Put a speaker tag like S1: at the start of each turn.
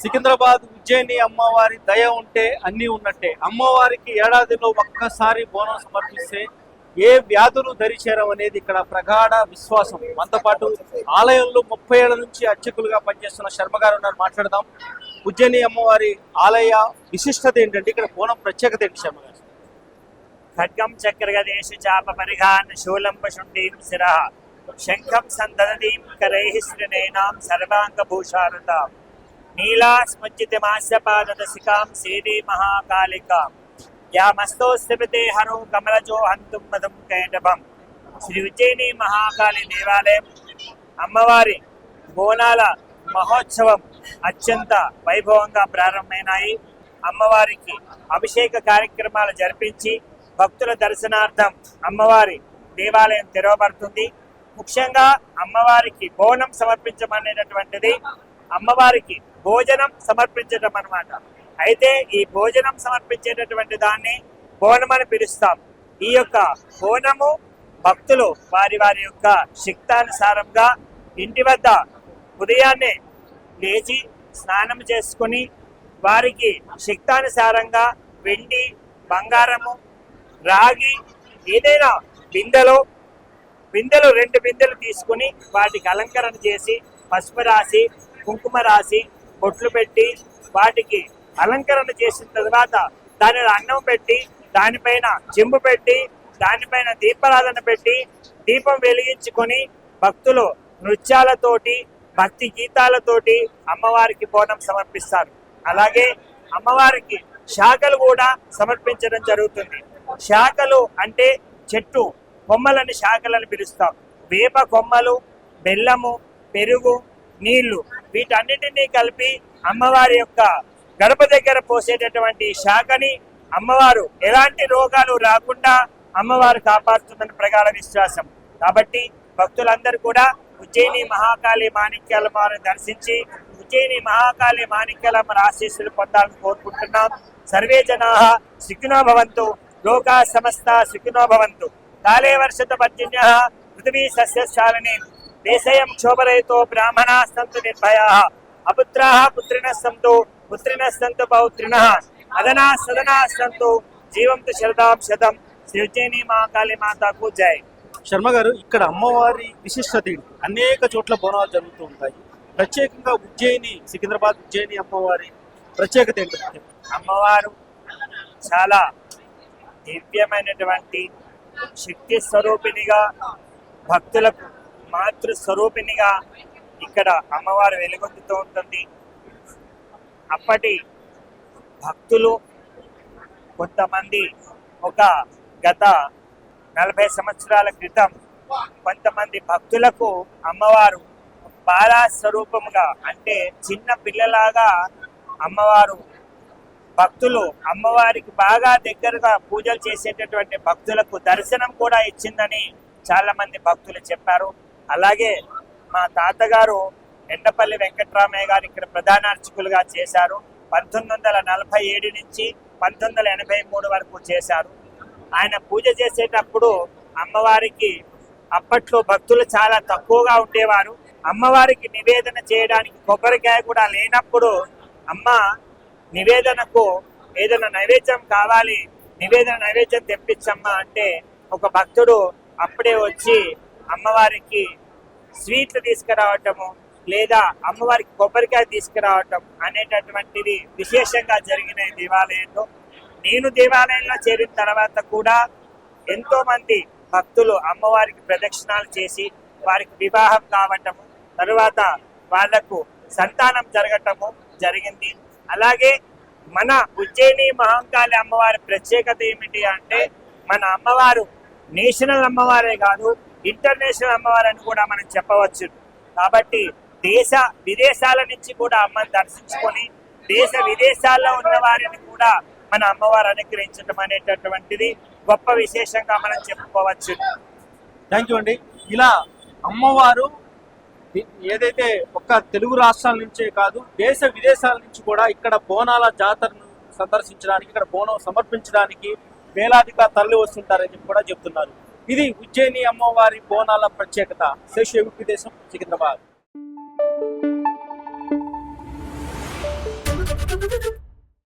S1: సికింద్రాబాద్ ఉజ్జయిని అమ్మవారి దయ ఉంటే అన్నీ ఉన్నట్టే. అమ్మవారికి ఏడాదిలో ఒక్కసారి బోనం సమర్పిస్తే ఏ వ్యాధులు దరిచేరం అనేది ఇక్కడ ప్రగాఢ విశ్వాసం. మనతో పాటు ఆలయంలో ముప్పై ఏళ్ళ నుంచి అర్చకులుగా పనిచేస్తున్న శర్మ గారు ఉన్నారు. మాట్లాడదాం. ఉజ్జయిని అమ్మవారి ఆలయ విశిష్టత ఏంటంటే ఇక్కడ బోనం ప్రత్యేకత ఏంటి శర్మ గారు
S2: ఖడ్గం చక్రగదేశ చాప పరిఘాన్ శూలంబశుండీం శిర శంఖం సందదీం కరైః శ్రీనైనాం సర్వాంగభూషారతాం. నీలా స్మజ్జితమాస్యపాదదశికాం సేదే మహాకాళికాం యామస్తోస్తపితే హరో కమలజో హంతుం మధుం కైటభం శ్రీ ఉజ్జయిని మహాకాళి దేవాలయం అమ్మవారి బోనాల మహోత్సవం అత్యంత వైభవంగా ప్రారంభమైనాయి। అమ్మవారికి అభిషేక కార్యక్రమాలు జరిపించి భక్తుల దర్శనార్థం అమ్మవారి దేవాలయం తెరవబడుతుంది. ముఖ్యంగా అమ్మవారికి బోనం సమర్పించమనేటటువంటిది అమ్మవారికి భోజనం సమర్పించడం అన్నమాట. అయితే ఈ భోజనం సమర్పించేటటువంటి దాన్ని బోనం అని పిలుస్తాం. ఈ యొక్క బోనము భక్తులు వారి వారి యొక్క శక్తానుసారంగా ఇంటి వద్ద ఉదయాన్నే లేచి స్నానం చేసుకొని వారికి శక్తానుసారంగా వెండి బంగారము రాగి ఏదైనా బిందెలో బిందెలు రెండు బిందెలు తీసుకుని వాటికి అలంకరణ చేసి పసుపు రాసి కుంకుమ రాసి బొట్లు పెట్టి వాటికి అలంకరణ చేసిన తర్వాత దానిలో అన్నం పెట్టి దానిపైన చెంబు పెట్టి దానిపైన దీపారాధన పెట్టి దీపం వెలిగించుకొని భక్తులు నృత్యాలతోటి భక్తి గీతాలతోటి అమ్మవారికి బోనం సమర్పిస్తారు. అలాగే అమ్మవారికి శాఖలు కూడా సమర్పించడం జరుగుతుంది. శాఖలు అంటే చెట్టు కొమ్మలని శాఖలని పిలుస్తాం. వేప కొమ్మలు బెల్లము పెరుగు నీళ్ళు వీటన్నిటినీ కలిపి అమ్మవారి యొక్క గడప దగ్గర పోసేటటువంటి శాఖని అమ్మవారు ఎలాంటి రోగాలు రాకుండా అమ్మవారు కాపాడుతుందని ప్రగాఢ విశ్వాసం. కాబట్టి భక్తులందరూ కూడా ఉజ్జయిని మహాకాళి మాణిక్యాలమ్మను దర్శించి ఉజ్జయిని మహాకాళి మాణిక్యాలమ్మ ఆశీస్సులు పొందాలని కోరుకుంటున్నాం. సర్వే జనా సుఖినోభవంతు లోకా సమస్త సుఖినోభవంతు కాలే వర్షత పర్జన్య పృథివీ సస్యశాలని. దేశయం క్షోభరహితో బ్రాహ్మణా సంతు నిర్భయా అపుత్రా పుత్రిణ సంతు పుత్రిణ సంతు పౌత్రిణ అదనా సదనా సంతు జీవంతు శరదాం శతం శ్రీ ఉజ్జయిని మహాకాళి మాతాకు జై
S1: శర్మ గారు ఇక్కడ అమ్మవారి విశిష్టత అనేక చోట్ల బోనాలు జరుగుతూ ఉంటాయి. ప్రత్యేకంగా ఉజ్జయిని సికింద్రాబాద్ ఉజ్జయిని అమ్మవారి ప్రత్యేకత ఏంటి
S2: అమ్మవారు చాలా దివ్యమైనటువంటి శక్తి స్వరూపిణిగా భక్తులకు మాతృ స్వరూపిణిగా ఇక్కడ అమ్మవారు వెలుగొందుతూ ఉంటుంది. అప్పటి భక్తులు కొంతమంది ఒక గత నలభై సంవత్సరాల క్రితం కొంతమంది భక్తులకు అమ్మవారు బాలాస్వరూపముగా అంటే చిన్న పిల్లలాగా అమ్మవారు భక్తులు అమ్మవారికి బాగా దగ్గరగా పూజలు చేసేటటువంటి భక్తులకు దర్శనం కూడా ఇచ్చిందని చాలా మంది భక్తులు చెప్పారు. అలాగే మా తాతగారు ఎండపల్లి వెంకట్రామయ్య గారు ఇక్కడ ప్రధాన అర్చకులుగా చేశారు. పంతొమ్మిది వందల నలభై ఏడు నుంచి పంతొమ్మిది వందల ఎనభై మూడు వరకు చేశారు. ఆయన పూజ చేసేటప్పుడు అమ్మవారికి అప్పట్లో భక్తులు చాలా తక్కువగా ఉండేవారు. అమ్మవారికి నివేదన చేయడానికి కొబ్బరికాయ కూడా లేనప్పుడు అమ్మ నివేదనకు ఏదైనా నైవేద్యం కావాలి నివేదన నైవేద్యం తెప్పించమ్మా అంటే ఒక భక్తుడు అప్పుడే వచ్చి అమ్మవారికి స్వీట్లు తీసుకురావటము లేదా అమ్మవారికి కొబ్బరికాయ తీసుకురావటం అనేటటువంటిది విశేషంగా జరిగిన దేవాలయంలో. నేను దేవాలయంలో చేరిన తర్వాత కూడా ఎంతోమంది భక్తులు అమ్మవారికి ప్రదక్షిణాలు చేసి వారికి వివాహం కావటము తరువాత వాళ్ళకు సంతానం జరగటము జరిగింది. అలాగే మన ఉజ్జయిని మహంకాళి అమ్మవారి ప్రత్యేకత ఏమిటి అంటే మన అమ్మవారు నేషనల్ అమ్మవారే కాదు ఇంటర్నేషనల్ అమ్మవారు అని కూడా మనం చెప్పవచ్చు. కాబట్టి దేశ విదేశాల నుంచి కూడా అమ్మని దర్శించుకొని దేశ విదేశాల్లో ఉన్న వారిని కూడా మన అమ్మవారు అనుగ్రహించడం అనేటటువంటిది గొప్ప విశేషంగా మనం చెప్పుకోవచ్చు.
S1: థ్యాంక్ యూ అండి. ఇలా అమ్మవారు ఏదైతే ఒక్క తెలుగు రాష్ట్రాల నుంచే కాదు దేశ విదేశాల నుంచి కూడా ఇక్కడ బోనాల జాతరను సందర్శించడానికి ఇక్కడ బోనం సమర్పించడానికి వేలాదిగా తరలి వస్తుంటారని చెప్పి కూడా చెప్తున్నారు. ఇది ఉజ్జయిని అమ్మవారి బోనాల ప్రత్యేకత. శేషు దేశం సికింద్రాబాద్.